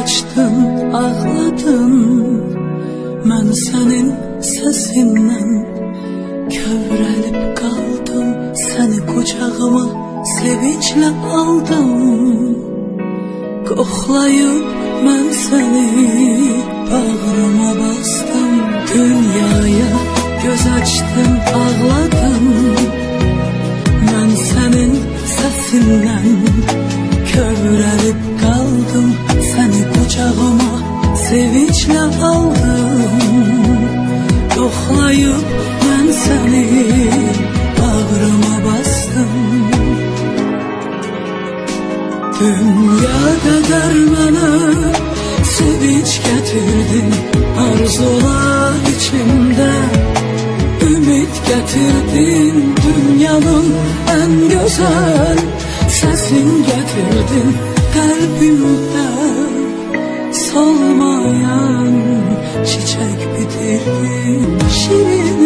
açdın, ağladın Mən sənin səsindən kövrəlib qaldım Səni qucağıma sevinclə aldım. Qoxlayıb mən səni bağrıma bastım. Dünyaya göz açdın, ağladın Yoxlayıb mən səni bağrıma bastım. Dünya qədər mənə sevinç gətirdin Arzular içimdə ümid gətirdin Dünyanın ən gözəl səsin gətirdin Qəlbimdə solmayan çiçek bitirdin Şirinim,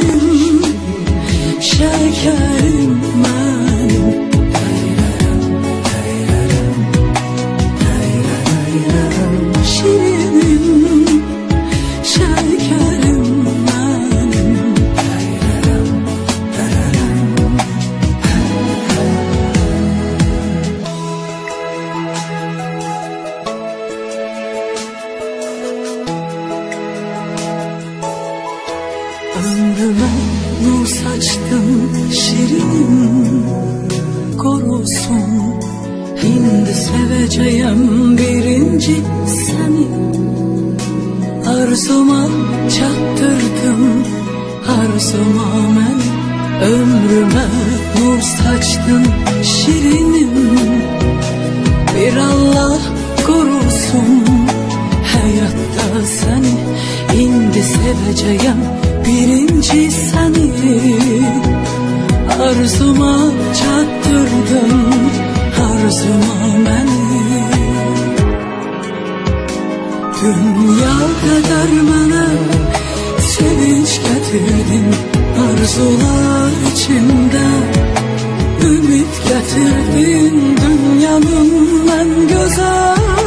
nur saçtın şirinim Korusun Hindi seveceğim birinci seni Arzuma çattırdım Arzuma ben Ömrüme nur saçtın şirinim. Bir Allah korusun Hayatta seni indi seveceğim birinci seni Arzuma çattırdın arzuma beni. Dünya kadar bana sevinç getirdin Arzular içimde ümit getirdin. Dünyanın en güzel